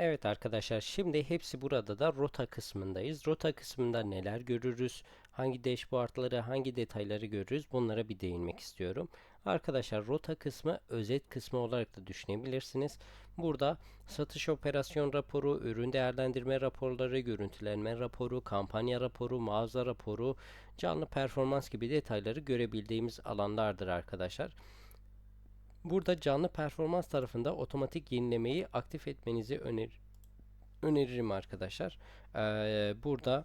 Evet arkadaşlar şimdi hepsi burada da rota kısmındayız. Rota kısmında neler görürüz? Hangi dashboardları, hangi detayları görürüz? Bunlara bir değinmek istiyorum. Arkadaşlar rota kısmı özet kısmı olarak da düşünebilirsiniz. Burada satış operasyon raporu, ürün değerlendirme raporları, görüntülenme raporu, kampanya raporu, mağaza raporu, canlı performans gibi detayları görebildiğimiz alanlardır arkadaşlar. Burada canlı performans tarafında otomatik yenilemeyi aktif etmenizi öner öneririm arkadaşlar. Ee, burada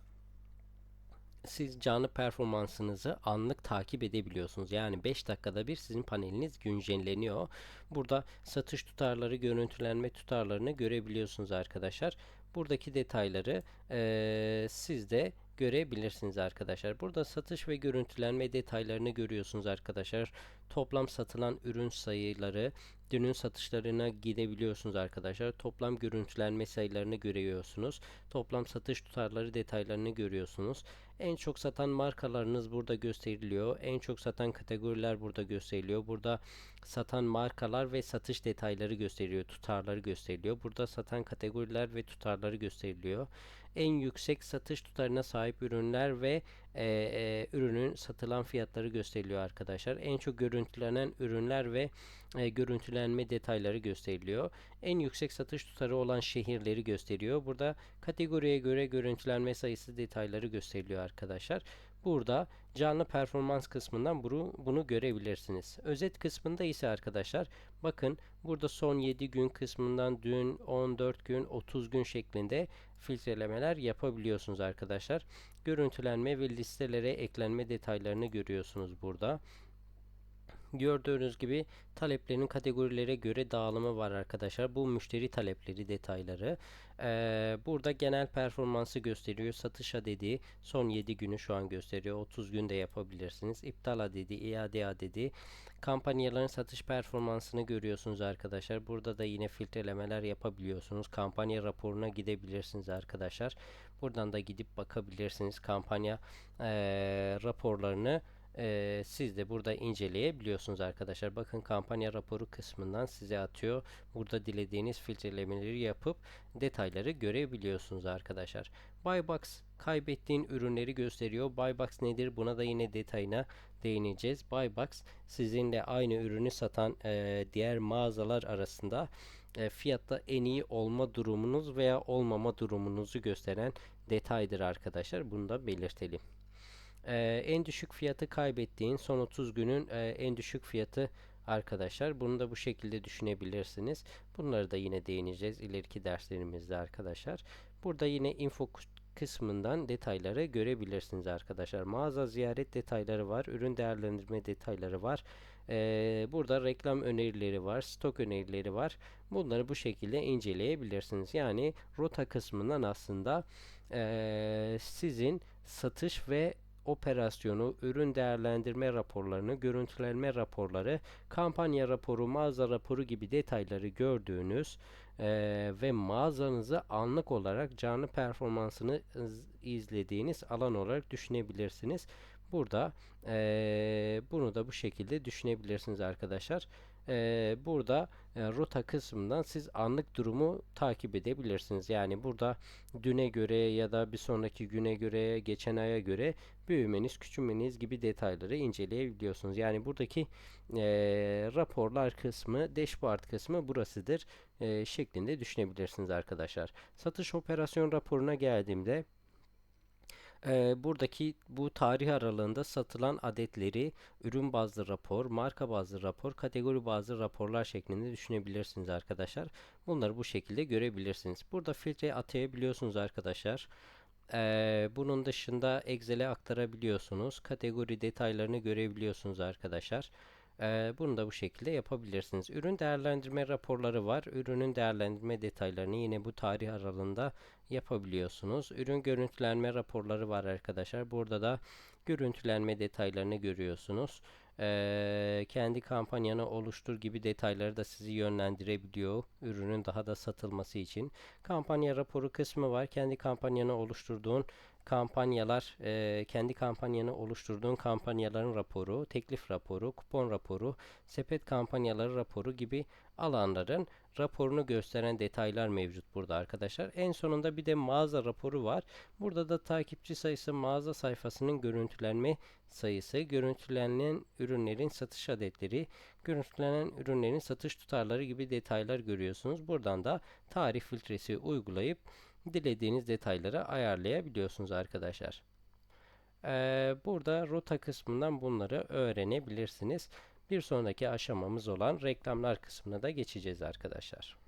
siz canlı performansınızı anlık takip edebiliyorsunuz. Yani 5 dakikada bir sizin paneliniz güncelleniyor. Burada satış tutarları, görüntülenme tutarlarını görebiliyorsunuz arkadaşlar. Buradaki detayları e, siz de görebilirsiniz arkadaşlar. Burada satış ve görüntülenme detaylarını görüyorsunuz arkadaşlar. Toplam satılan ürün sayıları, dünün satışlarına gidebiliyorsunuz arkadaşlar. Toplam görüntülenme sayılarını görüyorsunuz. Toplam satış tutarları detaylarını görüyorsunuz. En çok satan markalarınız burada gösteriliyor. En çok satan kategoriler burada gösteriliyor. Burada satan markalar ve satış detayları gösteriyor. Tutarları gösteriliyor. Burada satan kategoriler ve tutarları gösteriliyor. En yüksek satış tutarına sahip ürünler ve e, e, ürünün satılan fiyatları gösteriliyor arkadaşlar. En çok görüntülenen ürünler ve e, görüntülenme detayları gösteriliyor. En yüksek satış tutarı olan şehirleri gösteriyor. Burada kategoriye göre görüntülenme sayısı detayları gösteriliyor arkadaşlar. Burada canlı performans kısmından bunu, görebilirsiniz. Özet kısmında ise arkadaşlar bakın burada son 7 gün kısmından dün 14 gün 30 gün şeklinde filtrelemeler yapabiliyorsunuz arkadaşlar. Görüntülenme ve listelere eklenme detaylarını görüyorsunuz burada. Gördüğünüz gibi taleplerin kategorilere göre dağılımı var arkadaşlar. Bu müşteri talepleri detayları. Ee, burada genel performansı gösteriyor. Satış adedi son 7 günü şu an gösteriyor. 30 günde yapabilirsiniz. İptal adedi, iade adedi. Kampanyaların satış performansını görüyorsunuz arkadaşlar. Burada da yine filtrelemeler yapabiliyorsunuz. Kampanya raporuna gidebilirsiniz arkadaşlar. Buradan da gidip bakabilirsiniz. Kampanya e, raporlarını e, siz de burada inceleyebiliyorsunuz arkadaşlar. Bakın kampanya raporu kısmından size atıyor. Burada dilediğiniz filtrelemeleri yapıp detayları görebiliyorsunuz arkadaşlar. Buybox kaybettiğin ürünleri gösteriyor. Buybox nedir? Buna da yine detayına değineceğiz. Buybox sizinle aynı ürünü satan e, diğer mağazalar arasında e, fiyatta en iyi olma durumunuz veya olmama durumunuzu gösteren detaydır arkadaşlar. Bunu da belirtelim. Ee, en düşük fiyatı kaybettiğin son 30 günün e, en düşük fiyatı arkadaşlar. Bunu da bu şekilde düşünebilirsiniz. Bunları da yine değineceğiz ileriki derslerimizde arkadaşlar. Burada yine info kısmından detayları görebilirsiniz arkadaşlar. Mağaza ziyaret detayları var. Ürün değerlendirme detayları var. Ee, burada reklam önerileri var. Stok önerileri var. Bunları bu şekilde inceleyebilirsiniz. Yani rota kısmından aslında e, sizin satış ve operasyonu, ürün değerlendirme raporlarını, görüntülenme raporları, kampanya raporu, mağaza raporu gibi detayları gördüğünüz e, ve mağazanızı anlık olarak canlı performansını izlediğiniz alan olarak düşünebilirsiniz. Burada e, bunu da bu şekilde düşünebilirsiniz arkadaşlar e, burada e, rota kısmından siz anlık durumu takip edebilirsiniz. Yani burada düne göre ya da bir sonraki güne göre, geçen aya göre büyümeniz, küçülmeniz gibi detayları inceleyebiliyorsunuz. Yani buradaki e, raporlar kısmı, dashboard kısmı burasıdır e, şeklinde düşünebilirsiniz arkadaşlar. Satış operasyon raporuna geldiğimde e, buradaki bu tarih aralığında satılan adetleri ürün bazlı rapor, marka bazlı rapor, kategori bazlı raporlar şeklinde düşünebilirsiniz arkadaşlar. Bunları bu şekilde görebilirsiniz. Burada filtre atayabiliyorsunuz arkadaşlar. Ee, bunun dışında Excel'e aktarabiliyorsunuz. Kategori detaylarını görebiliyorsunuz arkadaşlar. Bunu da bu şekilde yapabilirsiniz. Ürün değerlendirme raporları var. Ürünün değerlendirme detaylarını yine bu tarih aralığında yapabiliyorsunuz. Ürün görüntülenme raporları var arkadaşlar. Burada da görüntülenme detaylarını görüyorsunuz. Ee, kendi kampanyanı oluştur gibi detayları da sizi yönlendirebiliyor. Ürünün daha da satılması için. Kampanya raporu kısmı var. Kendi kampanyanı oluşturduğun kampanyalar, e, kendi kampanyanı oluşturduğun kampanyaların raporu, teklif raporu, kupon raporu, sepet kampanyaları raporu gibi alanların raporunu gösteren detaylar mevcut burada arkadaşlar. En sonunda bir de mağaza raporu var. Burada da takipçi sayısı, mağaza sayfasının görüntülenme sayısı, görüntülenen ürünlerin satış adetleri, görüntülenen ürünlerin satış tutarları gibi detaylar görüyorsunuz. Buradan da tarih filtresi uygulayıp dilediğiniz detayları ayarlayabiliyorsunuz arkadaşlar. Ee, burada rota kısmından bunları öğrenebilirsiniz. Bir sonraki aşamamız olan reklamlar kısmına da geçeceğiz arkadaşlar.